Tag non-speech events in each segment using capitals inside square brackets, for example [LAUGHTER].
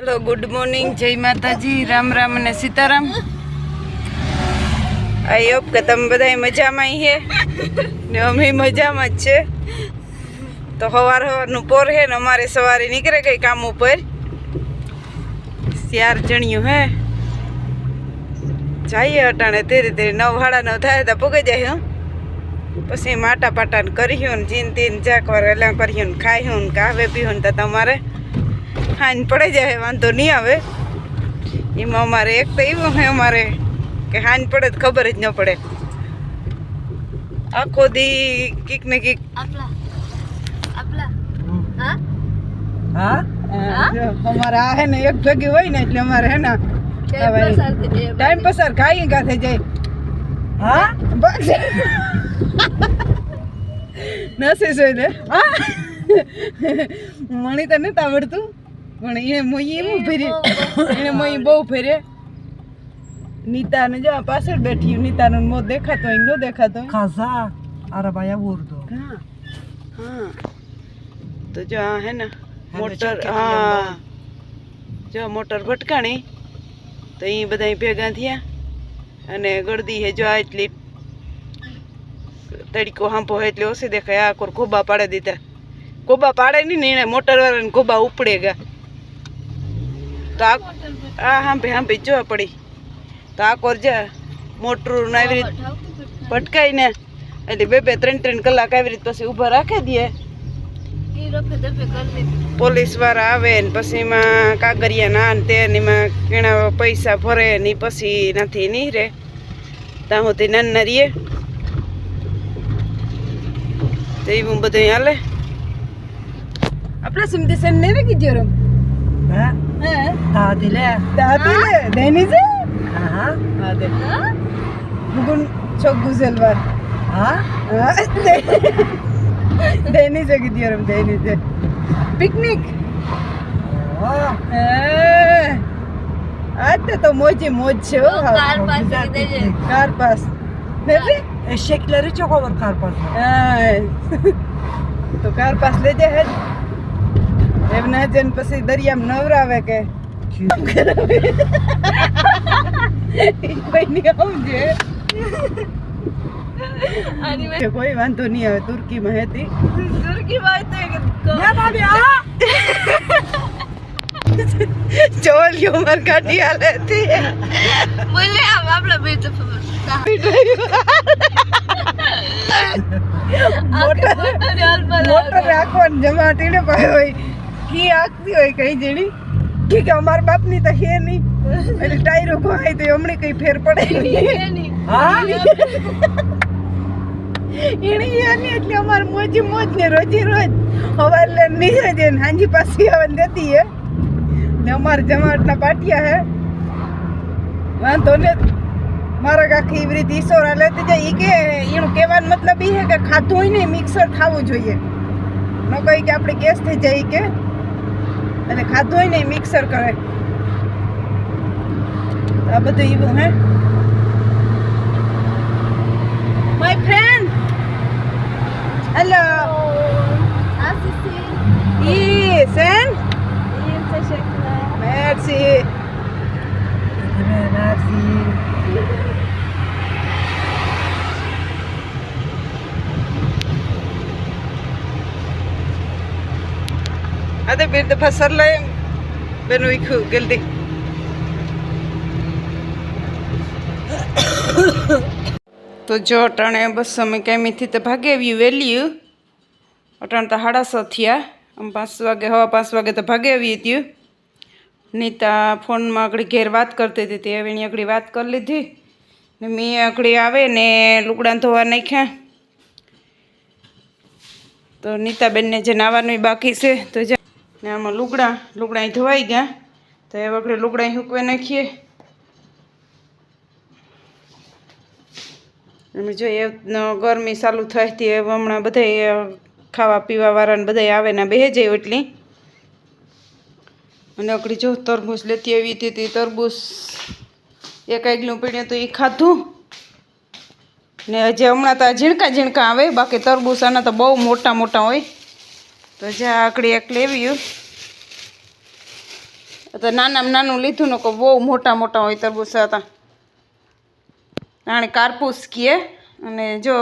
Hello good morning જય માતાજી, રામ રામ અને સીતારામ. આઈ હોપ કે તમે બધા મજામાં હે? ને અમે મજામાં જ છે. તો સવાર સવારનું પોર હે ને અમારે સવારે નીકળે કઈ કામ ઉપર. ચાર જણ્યું હે. જઈએ અટાણે ધીરે ધીરે, નવ સાડા નવ થાય તો પગે જાય પછી માટા પાટા કર્યું ને જીન તીન જાકવાર એલા કર્યું ને ખાયું ને કાવે પીવું ને તો તમારે હાન પડે જાય વાંધો નહીં આવે. એમાં અમારે એક તો એવું હોય અમારે કે હાન પડે તો ખબર જ ન પડે. આખો દી કીક ને કીક. આપલા. આપલા. હા? હા? જો અમારે આ હે ને એક ભેગી હોય ને એટલે અમારે હે ને ટાઈમ પસાર. ખાઈ ગા થઈ જાય. હા? બસ. [LAUGHS] નસી છે ને. હા? મણી તને આવડતું. પણ એને મોઈ એવું ફેરે એને મોઈ બહુ ફેરે નીતાને જો આ પાછળ બેઠી નીતાનો મોં દેખાતો હોય ન દેખાતો હોય. Kaza arabaya vurdu. હા હા. તો જો આ હે ને હા, મોટર ચોકી હા. જો મોટર ભટકાણી તો એ બધા ભેગા થયા. અને ગળદી હે જો આ એટલી તડકો હાંપો હે એટલે ઓછી દેખાય. આ કોર ખોબા પાડે દીધા. ખોબા પાડે નહીં ને એને મોટર વાળાને ખોબા ઉપડે ગયા તો આ આ હાંભે હાંભે જોવા પડી. તો આ કોર જા મોટરું ને આવી રીતે ભટકાઈને, એટલે બે બે ત્રણ ત્રણ કલાક આવી રીતે પછી ઊભા રાખી દે. પોલીસવાળા આવે ને પછી એમાં કાગરિયા ના ને તે એમાં કેણા પૈસા ભરે ને પછી નથી નહીં રે. ત્યાં સુધી નાના રહીએ તો એવું બધું હાલે. આપણે સમજી સેન નહીં રાખી જો રમ Ve હે tatile. દાદી લે દેની છે Aha. હા દે હા? ગુન છોક ગુજલવાર Ha? હા દેની છે કીધી રમ દેની છે પિકનિક Oh. આજ તો તો મોજી મોજ છે હો તો કાર પાસે güzel દેજે. [LAUGHS] piknik. કાર પાસ નથી Eşekleri çok olur karpuzda. હા. તો કાર એમના જન પછી દરિયામાં નવરાવે કે? કોઈ નહીં આવજે આની કોઈ વાંધો નહીં આવે તુર્કીમાં હતી. દુર્ગી વાત તો એક Ne tabii ha? ચોલિયો માર કાઢી હાલે હતી. બોલે આમ આપલા બે તો ખબર. મોટર મોટર મોટર રાખવાની જમા ટીડે પાય હોય કી આખતી હોય કઈ જણી કી કે અમાર બાપની તો હે નહીં. એટલે ટાયરો ખોવાય તો એમણે કઈ ફેર પડે નહીં. Ha? એની યાની એટલે અમાર મોજી મોજ ને રોજી રોજ. હવાર લે નીચે જઈને હાંજી પાછી આવન દેતી હે ને અમાર જમાટના પાટિયા હે. વાંધો ને. મારા કાકી એવી રીતે ઈસોરા લેતી જાય. ઈ કે એનું કહેવાનો મતલબ ઈ હે કે ખાધું હોય ને મિક્સર ખાવું જોઈએ. ન કહી કે આપણે ગેસ થઈ જાય કે. અને ખાધું હોય ને મિક્સર કરે. આ બધું એવું હે? My friend hello Yes, and? Merci. Dime merci. Hadi bir de pasarlayayım. Ben uyku geldi. [COUGHS] તો જો અટાણે બસ અમે કેમીથી તો ભાગે આવ્યું વહેલ્યું અટાણે તો સાડા છ થયા આમ પાંચ વાગે, હવા પાંચ વાગે તો ભાગે આવી હતી નીતા ફોનમાં આગળ ઘેર વાત કરતી હતી, તે એની આગળ વાત કરી લીધી ને મેં આગળ આવે ને લુગડાં ધોવા નાખ્યા તો નીતાબેનને જે નાવાનું બાકી છે, તો ને આમાં લુગડા લુગડા ધોવાઈ ગયા. તો એ આપણે લુગડા સૂકવી નાખીએ. અને જો એ ગરમી ચાલુ થઈ હતી હવે હમણાં બધા ખાવા પીવા વાળાને બધા આવે ને બે જાય એટલી અને અકડી જો તરબૂચ લેતી આવી હતી તે તરબૂચ એક આગલું પીડ્યું તો એ ખાધું. ને હજી હમણાં તો ઝીણકા ઝીણકા આવે, બાકી તરબૂચ આના તો બહુ મોટા મોટા હોય. તો જ્યાં આકડી એક લેવ્યું તો નાનામાં નાનું લીધું ને બહુ મોટા મોટા હોય તરબૂચ હતા. આણે કારપૂસ કીએ અને જો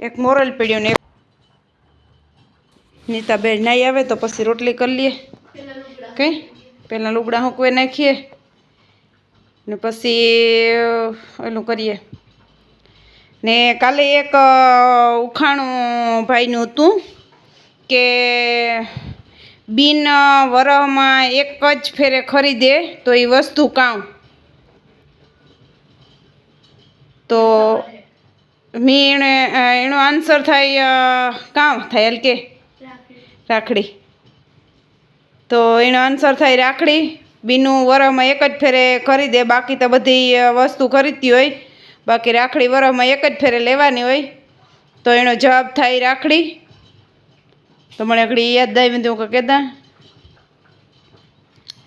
એક મોરલ પીડ્યું ને નીતા બે નાઈ આવે તો પછી રોટલી કરી લઈએ. કઈ? પહેલાં લુગડા હૂકવે નાખીએ? ને પછી એનું કરીએ. ને કાલે એક ઉખાણું ભાઈનું હતું. કે બિન વરહમાં એક જ ફેરે ખરીદે, તો એ વસ્તુ કામ તો મેં એણે એનો આન્સર થાય કામ થાય એલ કે? રાખડી. તો એનો આન્સર થાય રાખડી. બીનું વરહમાં એક જ ફેરે ખરીદે, બાકી તો બધી વસ્તુ ખરીદતી હોય. બાકી રાખડી વરહમાં એક જ ફેરે લેવાની હોય. તો એનો જવાબ થાય રાખડી. તો મને યાદ આવી કે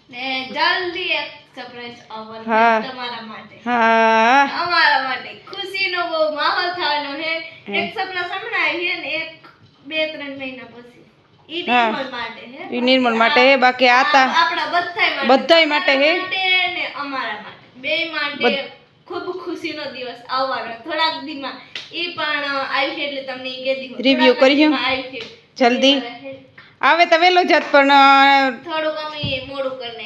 ને જલ્દી એક સરપ્રાઈઝ આવવાનું હા. તમારા માટે. હા અમારા માટે ખુશીનો બહુ માહોલ થવાનો છે. એક સપના સંભળાય છે ને એક બે ત્રણ મહિના પછી. ઈ માટે નિર્મળ હે બાકી આતા આપણા બધાય માટે. હે. ને અમારા માટે. બે માટે ખૂબ ખુશીનો દિવસ આવવાનો. થોડાક દીમાં ઈ પણ આવી છે એટલે તમને થોડાક કર્યું? દીમાં આવી છે. જલ્દી. આવે તો વહેલો જાત પણ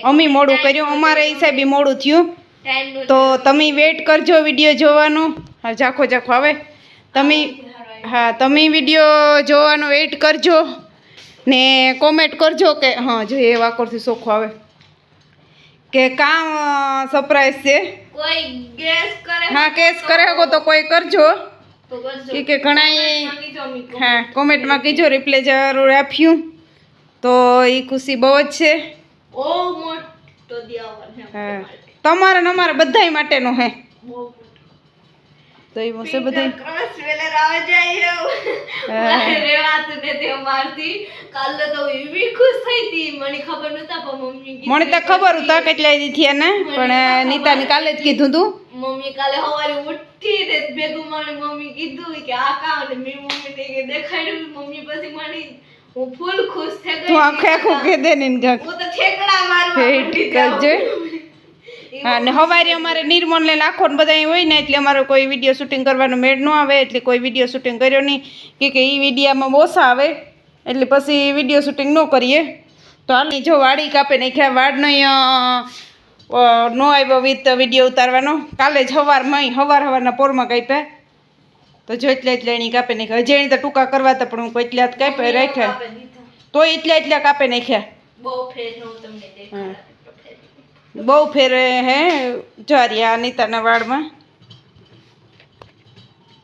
અમે મોડું કર્યું. અમારે હિસાબે મોડું થયું. તો તમે વેટ કરજો વીડિયો જોવાનું. હા ઝાખો ઝાખો. આવે તમે હા તમે વીડિયો જોવાનો વેટ કરજો. ને કોમેન્ટ કરજો કે હા જો એ વાકોરથી સોખો આવે. કે કામ સરપ્રાઈઝ છે. હા કેસ કરે તો કોઈ કરજો. કે કે ઘણા માંગી જો અમી કો. હા કોમેન્ટમાં કીજો રિપ્લે જરૂર આપ્યું. તો એ ખુશી બહુ જ છે. હા. તમારા. ને અમારા બધાય માટેનો હે. તો એ હશે બધા ક્રોસ વેલર આવે જાય હા. એવું રેવાતું નથી અમારથી. કાલે તો એવી ખુશ થઈ હતી. મને ખબર નતા પણ મમ્મી મને તો ખબર હતા કેટલા દીધી થયા ને પણ નીતાને કાલે જ કીધું તું. મમ્મી કાલે સવારે ઉઠી ને ભેગું મારી મમ્મી કીધું કે આ કામ ને મેં મમ્મીને કે દેખાડ્યું મમ્મી પછી મને હું ફૂલ ખુશ થઈ ગઈ તું આખે આખું કે દે ને હું તો ઠેકડા મારવા હેટ કરજે. અને હા અમારે નિર્મલ ને લાખો ને બધા હોય ને એટલે અમારે કોઈ વીડિયો શૂટિંગ કરવાનો મેળ ન આવે એટલે કોઈ વીડિયો શૂટિંગ કર્યો નહીં. કે કે એ વિડીયામાં ઓછા આવે એટલે પછી વીડિયો શૂટિંગ ન કરીએ. તો હાલ જો વાડી કાપે નાખ્યા વાડ નહીં ન આવ્યો વિથ વીડિયો ઉતારવાનો. કાલે જ સવારમાં સવાર સવારના પોરમાં કાપ્યા તો જો એટલે એટલે એની કાપે નાખ્યા. હજી એની તો ટૂંકા કરવા હતા પણ હું કોઈ એટલા જ કાપે રાખ્યા. તો એટલા એટલા કાપે નાખ્યા. બહુ ફેર હું. હે જારિયા નીતાના વાળમાં.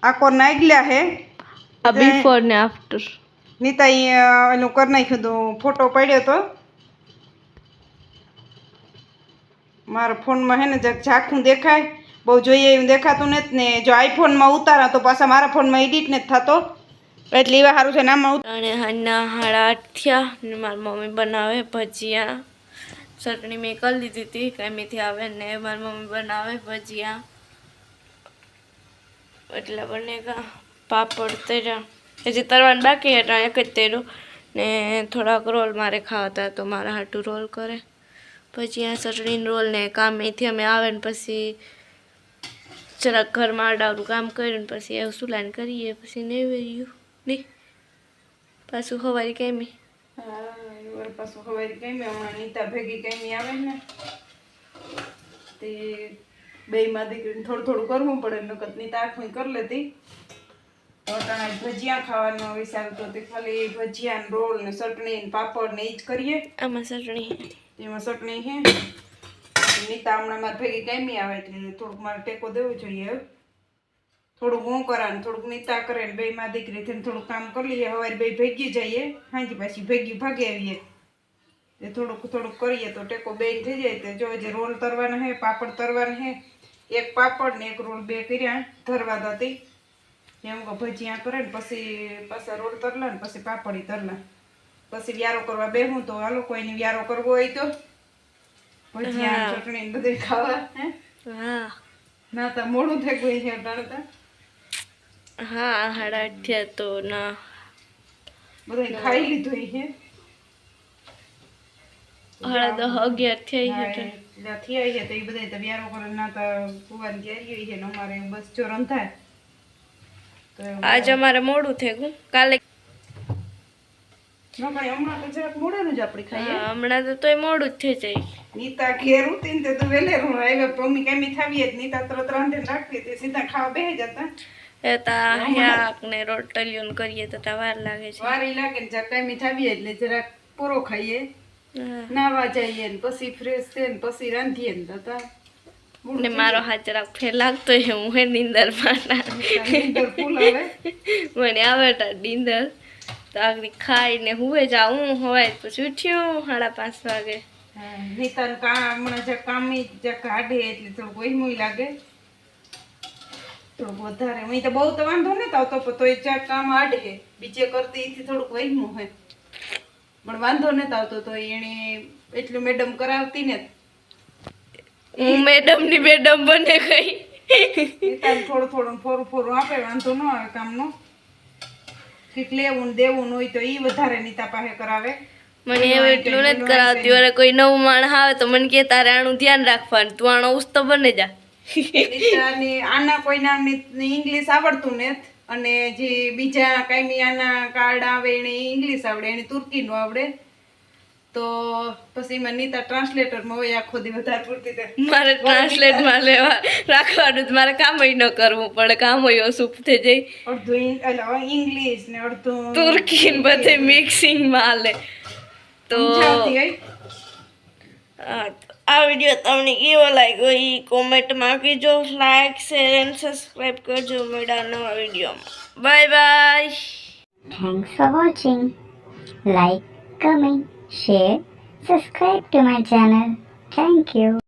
આકોર નાગલ્યા હે? આ બિફોર ને આફ્ટર નીતા એનું કરી નાખ્યું હતું ફોટો પડ્યો તો. મારા ફોનમાં હે ને ઝાખું દેખાય, બહુ જોઈએ એવું દેખાતું નથી ને જો આઈફોનમાં ઉતારા તો પાછા મારા ફોનમાં એડિટ નથી થતો. એટલે એવા સારું છે નામાં અને હાના હાડા થયા ને મારી મમ્મી બનાવે ભજીયા. ચટણી મેં કરી લીધી હતી, કાંઈથી આવે ને મારી મમ્મી બનાવે ભજીયા. એટલે બને પાપડ તર્યા. હજી તરવાનું બાકી હતા એક જ તર્યું. ને થોડાક રોલ મારે ખાવા હતા, તો મારા હાટું રોલ કરે. ભજીયા ચટણી રોલ ને કામેથી અમે આવે ને પછી જરાક ઘરમાં આડાવરું કામ કર્યું ને પછી એવું સુલાન કરીએ પછી નેવેર્યું. નહીં પાછું હવારી કેમી. પાછું સવારે કેમી. હમણાં નીતા ભેગી કેમી આવે ને તે બે માં દીકરીને થોડું થોડું કરવું પડે નકર નીતા આખું કરી લેતી. તો અટાણે ભજીયા ખાવાનો વિચાર તો તે ખાલી ભજીયા ને રોલ ને ચટણી ને પાપડ ને એ જ કરીએ. આમાં ચટણી. એમાં ચટણી છે નીતા હમણાં મારે ભેગી કેમી આવે એટલે થોડુંક મારે ટેકો દેવો જોઈએ થોડુંક હું કરાને થોડુંક નીતા કરે ને બે માં દીકરી થઈને થોડુંક કામ કરી લઈએ. હવારે બે ભેગી જઈએ હાંજી પાછી ભેગી ભાગે આવીએ. તે થોડુંક થોડુંક કરીએ તો ટેકો બે થઈ જાય. તો જો જે રોલ તરવાના હે, પાપડ તરવાના હે. એક પાપડ ને એક રોલ બે કર્યા, ધરવા દતી એમ કે ભજીયા કરે ને પછી પાછા રોલ તરલા ને પછી પાપડી તરલા. પછી વ્યારો કરવા બેહું તો હાલો કોઈને વ્યારો કરવો હોય તો. ભજીયા ચટણી બધું ખાવા હે? હા. ના તો મોડું થઈ ગયું છે હા તો ના. બધું ખાઈ લીધું છે. સાડા દસ અગિયાર થઈ છે તો એ બધા તો વ્યારો કરે ના તો કુવાની તૈયારી છે ને અમારે બસ જો રંધાય. આજ અમારે મોડું થઈ ગયું. કાલે હમણાં તો તોય મોડું જ થઈ જાય. નીતા ઘેર ઉતી ને તો વેલેરું આવ્યા. મમ્મી કેમી થાવીએ જ નીતા તરત રાંધે સીધા ખાવા બેહી જતા. એ તા શાક ને રોટલીઓ કરીએ તો તા વાર લાગે છે. વાર લાગે ને જરાક કાંઈ થાવીએ એટલે જરાક પૂરો ખાઈએ. નાવા જઈએ ને પછી ફ્રેશ થઈએ ને પછી રાંધીએ ને તો ને મારો હાથ જરાક ફેર લાગતો હું હે નીંદરમાં નીંદર ફૂલ આવે. મને આવે નીંદર તો આગળ ખાઈને હુવે જાઉં હોય પછી ઉઠ્યું સાડા પાંચ વાગે. કામ હમણાં જે કામી જે કાઢે એટલે થોડુંક વહેમું લાગે. થોડુંક વધારે હું તો બહુ તો વાંધો આવતો પણ તોય જ્યાં કામ આડે બીજે કરતી એથી થોડુંક વહેમું હોય. પણ વાંધો નથી આવતો તો એને એટલું મેડમ કરાવતી ને. હું મેડમની મેડમ બને ગઈ. થોડું થોડું ફોરું ફોરું આપે વાંધો ન આવે કામનો. કંઈક લેવું ને દેવું હોય તો એ વધારે નીતા પાસે કરાવે. મને એવું એટલું નથી કરાવતી. વરે કોઈ નવું માણસ આવે તો મને કે તારે આનું ધ્યાન રાખવાનું. તું આનો ઉસ્તો બને જા. આના કોઈના ઇંગ્લિશ આવડતું નથી અને જે બીજા કાંઈ આના કાર્ડ આવે એને ઇંગ્લિશ આવડે એને તુર્કીનું આવડે. તો પછી મનીતા ટ્રાન્સલેટરમાં હોય આખો દી વધારે પૂરતી મારે ટ્રાન્સલેટમાં લેવા રાખવાનું જ. મારે કામ ન કરવું પડે કામ હોય ઓછું થઈ જાય. અડધું ઇંગ્લિશ ને અડધું તુર્કી ને બધે મિક્સિંગમાં હાલે. તો આ વીડિયો તમને કેવો લાગ્યો એ કોમેન્ટમાં કહેજો લાઈક શેર એન્ડ સબસ્ક્રાઈબ કરજો મેડા નવા વિડીયોમાં. Bye bye thanks for watching like comment, share, subscribe to my channel. Thank you.